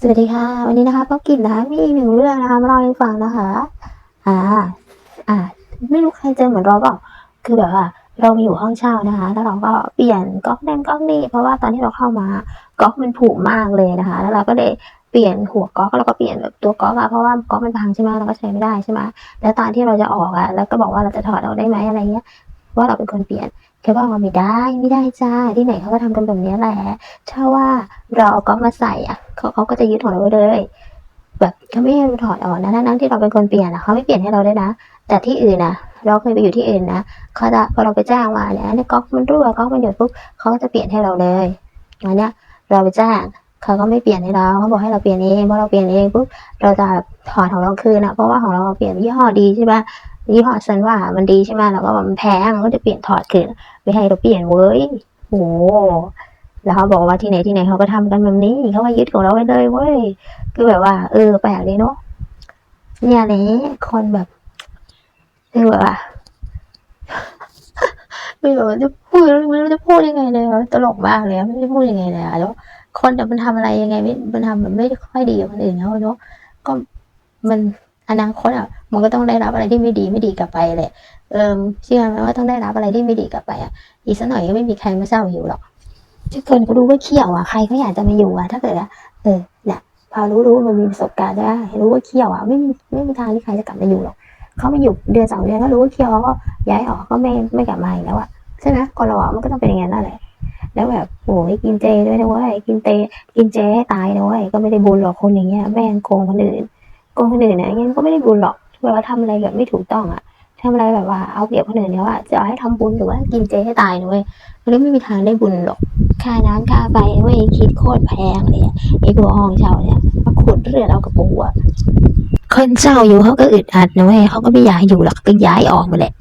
สวัสดีค่ะ วันนี้นะคะป้ากินนะคะมีอีกหนึ่งเรื่องนะคะมาเล่าให้ฟังนะคะ อ่า อ่า ไม่รู้ใครเจอเหมือนเราเปล่าคือแบบว่า เรามีอยู่ห้องเช่านะคะ แล้วเราก็เปลี่ยนก๊อกนั่นก๊อกนี่เพราะว่าตอนที่เราเข้ามาก๊อกมันผุมากเลยนะคะ แล้วเราก็เลยเปลี่ยนหัวก๊อกแล้วก็เปลี่ยนแบบตัวก๊อกอะเพราะว่าก๊อกมันพังใช่ไหมเราก็ใช้ไม่ได้ใช่ไหมแล้วตอนที่เราจะออกอะแล้วก็บอกว่าเราจะถอดออกได้ไหมอะไรเงี้ย ว่าเราเป็นคนเปลี่ยนแค่บอกว่าไม่ได้ไม่ได้จ้าที่ไหนเขาก็ทำกันแบบนี้แหละถ้าว่าเราเอาก๊อกมาใส่อะเขาเขาก็จะยึดของเราไว้เลยแบบเขาไม่ให้เราถอดออกนะทั้งที่เราเป็นคนเปลี่ยนอะเขาไม่เปลี่ยนให้เราด้วยนะ แต่ที่อื่นนะเราเคยไปอยู่ที่อื่นนะเขาจะพอเราไปจ้างมาเนี่ยเนี่ยก๊อกมันรั่วก๊อกมันหยดปุ๊บเขาก็จะเปลี่ยนให้เราเลยอันเนี้ยเราไปจ้างเขาก็ไม่เปลี่ยนให้เราเขาบอกให้เราเปลี่ยนเองพอเราเปลี่ยนเองปุ๊บเราจะถอดของเราคืนอะเพราะว่าของเราเปลี่ยนยี่ห้อดีใช่ปะ ยี่ห้อซันว่ามันดีใช่ไหมเราก็บอกมันแพงก็จะเปลี่ยนถอดคืนไม่ให้เราเปลี่ยนเว้ยโอ้แล้วเขาบอกว่าที่ไหนที่ไหนเขาก็ทำกันแบบนี้เขาก็ยึดของเราไว้เลยเว้ยคือแบบว่า เออแปลกเลยเนาะเนี่ยแหละคนแบบคือแบบว่าไม่รู้จะพูดไม่รู้จะพูดยังไงเลยตลกมากเลยไม่รู้จะพูดยังไงเลยแล้วคนแต่มันทำอะไรยังไง มันทำแบบไม่ค่อยดีกับคนอื่นเขาเนาะก็มันอนาคตอะ มันก็ต้องได้รับอะไรที่ไม่ดีไม่ดีกลับไปแหละเออเชื่อไหมว่าต้องได้รับอะไรที่ไม่ดีกลับไปอะอีกสักหน่อยก็ไม่มีใครมาเศร้าอยู่หรอกถ้าคนเขารู้ว่าเขี้ยวอะใครเขาอยากจะมาอยู่อะ ถ้าเกิดอะเออเนี่ยพอรู้รู้มันมีประสบการณ์ได้รู้ว่าเขี้ยวอะไม่มีไม่มีทางที่ใครจะกลับมาอยู่หรอกเขาไมาอยู่เดือนสองเดือนก็รู้ว่าเคียวเขาก็ย้ายออกก็ไม่ไม่กลับมาอีกแล้วอะใช่ไหมคนเราอะมันก็ต้องเป็นอย่างนั้นนั่นแหละแล้วแบบโอ้ยกินเจด้วยนะเว้ยกินเจกินเจให้ตายนะเว้ยก็ไม่ได้บุญหรอกคนอย่างเงี้ยแม่งโกงคนอื่นโกงคนอื่นเนี่ยยังก็ไม่ได้บุญหรอก เวลาทำอะไรแบบไม่ถูกต้องอะทำอะไรแบบว่าเอาเปรียบคนอื่นเนี่ยว่าจะเอาให้ทำบุญหรือว่ากินเจให้ตายนะเว้ยมันไม่มีทางได้บุญหรอกค่าน้ำค่าไฟเว้ยคิดโคตรแพงเลยอะไอ้ตัวห้องเช่าเนี่ยมาขุดเลือดเอากระปูอะคนเช่าอยู่เขาก็อึดอัดนะเว้ยเขาก็ไม่อยากอยู่หรอกก็ย้ายออกมาแหละ